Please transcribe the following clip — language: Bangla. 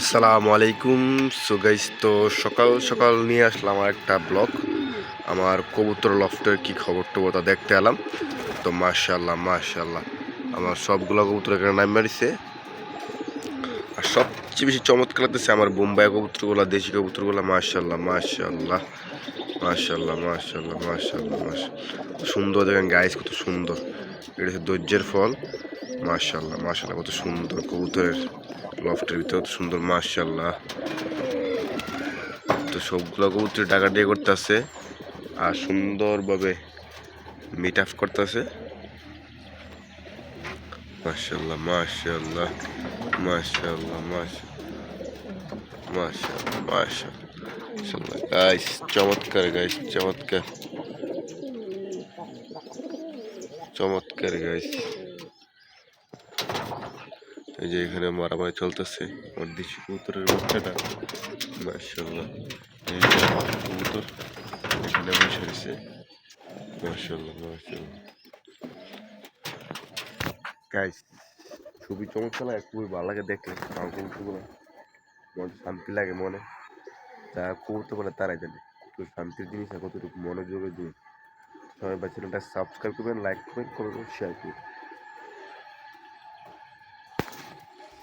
আসসালামু আলাইকুম। সো গাইস তো সকাল সকাল নিয়ে আসলাম আমার একটা ব্লগ। আমার কবুতর লফটের কি খবর টবর তা দেখতে এলাম। তো মাশাল্লাহ মাশাল্লাহ আমার সবগুলো কবুতর এখানে নাম মারিছে। আর সবচেয়ে বেশি চমৎকার লাগতেছে আমার বোম্বাই কবুতরগুলো, দেশি কবুতরগুলো। মাশাল্লাহ মাশাল্লাহ মাশাল্লাহ মাশাল্লাহ মাশাল্লাহ মাশাল্লাহ সুন্দর দেখেন গাইস কত সুন্দর। এটা হচ্ছে ধৈর্যের ফল। মাশাল্লাহ মাশাল্লাহ কত সুন্দর কবুতরের লফটের ভিতরে, কত সুন্দর মাশাল্লাহ তো সবগুলো কবুতর ডাকা দিয়ে করতেছে আর সুন্দরভাবে মিট আপ করতেছে মাশাল্লাহ মাশাল্লাহ মাশাল্লাহ মাশাল্লাহ মাশাল্লাহ গাইস চমৎকার গাইস চমৎকার। চমৎকার গাইস এই যে এখানে মারামারি চলতেছে। আমার দেশি কবুতরের বাচ্চাটা মার্শাল্লাহ এই যে কবুতর এখানে বসে রয়েছে। মার্শাল্লাহ মার্শাল্লাহ ছবি চমৎকার লাগে খুবই ভালো লাগে দেখলে কবুতরগুলো মন শান্তি লাগে মনে। যারা কবুতর বলে তারাই জানে। কত শান্তির জিনিস কতটুকু মনোযোগের জিনিস। সবাই বা চ্যানেলটা সাবস্ক্রাইব করবেন লাইক করবেন কমেন্ট করবেন শেয়ার করবেন।